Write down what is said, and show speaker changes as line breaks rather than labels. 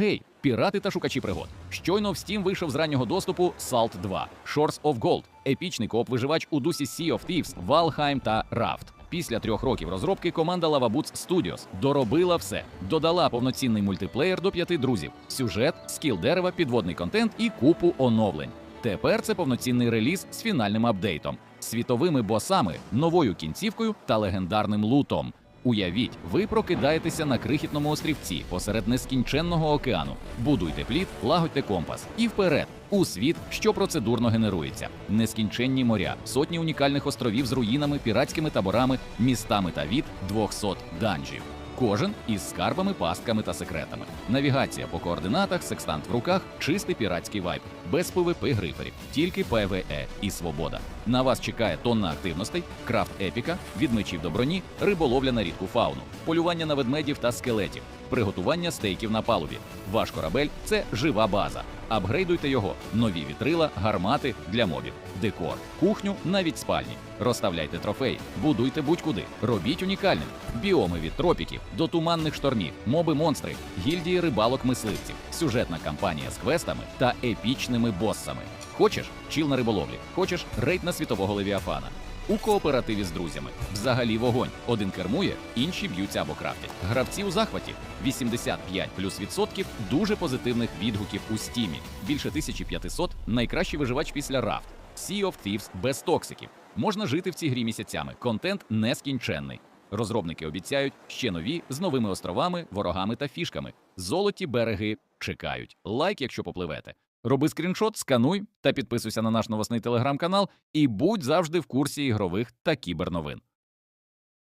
Гей, пірати та шукачі пригод. Щойно в Steam вийшов з раннього доступу Salt 2, Shores of Gold, епічний кооп-виживач у дусі Sea of Thieves, Valheim та Raft. Після трьох років розробки команда Lava Boots Studios доробила все, додала повноцінний мультиплеєр до п'яти друзів, сюжет, скіл дерева, підводний контент і купу оновлень. Тепер це повноцінний реліз з фінальним апдейтом, світовими босами, новою кінцівкою та легендарним лутом. Уявіть, ви прокидаєтеся на крихітному острівці посеред нескінченного океану. Будуйте плід, лагодьте компас і вперед у світ, що процедурно генерується. Нескінченні моря, сотні унікальних островів з руїнами, піратськими таборами, містами та від 200 данжів. Кожен із скарбами, пастками та секретами. Навігація по координатах, секстант в руках, чистий піратський вайб, без ПВП гриферів, тільки ПВЕ і свобода. На вас чекає тонна активностей, крафт епіка, від мечів до броні, риболовля на рідку фауну, полювання на ведмедів та скелетів, приготування стейків на палубі. Ваш корабель це жива база. Апгрейдуйте його, нові вітрила, гармати для мобів, декор, кухню, навіть спальні. Розставляйте трофеї, будуйте будь-куди, робіть унікальним. Біоми від тропіків до туманних штормів, моби монстри, гільдії рибалок мисливців, сюжетна кампанія з квестами та епічними боссами. Хочеш? Чіл на риболовлі, хочеш? Рейд на світового левіафана. У кооперативі з друзями. Взагалі вогонь. Один кермує, інші б'ються або крафтять. Гравці у захваті. 85 плюс відсотків дуже позитивних відгуків у стімі. Більше 1500 найкращий виживач після рафт. Sea of Thieves без токсиків. Можна жити в цій грі місяцями. Контент нескінченний. Розробники обіцяють ще нові з новими островами, ворогами та фішками. Золоті береги чекають. Лайк, якщо попливете. Роби скріншот, скануй та підписуйся на наш новосний телеграм-канал і будь завжди в курсі ігрових та кіберновин.